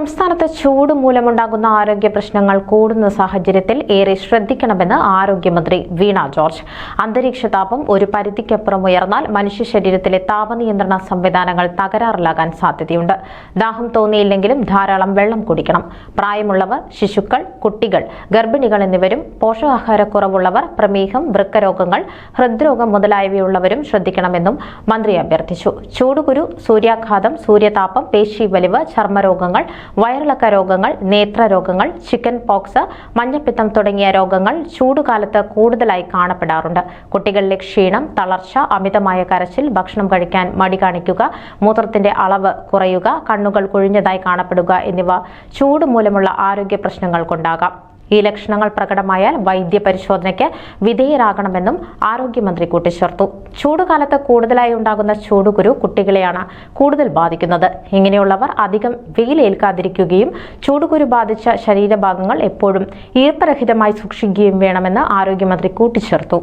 സംസ്ഥാനത്ത് ചൂട് മൂലമുണ്ടാകുന്ന ആരോഗ്യ പ്രശ്നങ്ങൾ കൂടുന്ന സാഹചര്യത്തിൽ ഏറെ ശ്രദ്ധിക്കണമെന്ന് ആരോഗ്യമന്ത്രി വീണ ജോർജ്. അന്തരീക്ഷ താപം ഒരു പരിധിക്കപ്പുറം ഉയർന്നാൽ മനുഷ്യ ശരീരത്തിലെ താപനിയന്ത്രണ സംവിധാനങ്ങൾ തകരാറിലാകാൻ സാധ്യതയുണ്ട്. ദാഹം തോന്നിയില്ലെങ്കിലും ധാരാളം വെള്ളം കുടിക്കണം. പ്രായമുള്ളവർ ശിശുക്കൾ കുട്ടികൾ ഗർഭിണികൾ എന്നിവരും പോഷകാഹാരക്കുറവുള്ളവർ പ്രമേഹം വൃക്കരോഗങ്ങൾ ഹൃദ്രോഗം മുതലായവയുള്ളവരും ശ്രദ്ധിക്കണമെന്നും മന്ത്രി അഭ്യർത്ഥിച്ചു. ചൂടുകുരു സൂര്യാഘാതം സൂര്യതാപം പേശി വലിവ് ചർമ്മരോഗങ്ങൾ വയറിളക്ക രോഗങ്ങൾ നേത്രരോഗങ്ങൾ ചിക്കൻ പോക്സ് മഞ്ഞപ്പിത്തം തുടങ്ങിയ രോഗങ്ങൾ ചൂടുകാലത്ത് കൂടുതലായി കാണപ്പെടാറുണ്ട്. കുട്ടികളിലെ ക്ഷീണം തളർച്ച അമിതമായ കരച്ചിൽ ഭക്ഷണം കഴിക്കാൻ മടി കാണിക്കുക മൂത്രത്തിന്റെ അളവ് കുറയുക കണ്ണുകൾ കുഴിഞ്ഞതായി കാണപ്പെടുക എന്നിവ ചൂട് മൂലമുള്ള ആരോഗ്യ പ്രശ്നങ്ങൾ കൊണ്ടാകാം ഈ ലക്ഷണങ്ങൾ പ്രകടമായാൽ വൈദ്യ പരിശോധനയ്ക്ക് വിധേയരാകണമെന്നും ആരോഗ്യമന്ത്രി കൂട്ടിച്ചേർത്തു. ചൂടുകാലത്ത് കൂടുതലായി ഉണ്ടാകുന്ന ചൂടുകുരു കുട്ടികളെയാണ് കൂടുതൽ ബാധിക്കുന്നത്. ഇങ്ങനെയുള്ളവർ അധികം വെയിലേൽക്കാതിരിക്കുകയും ചൂടുകുരു ബാധിച്ച ശരീരഭാഗങ്ങൾ എപ്പോഴും ഈർപ്പരഹിതമായി സൂക്ഷിക്കുകയും വേണമെന്ന് ആരോഗ്യമന്ത്രി കൂട്ടിച്ചേർത്തു.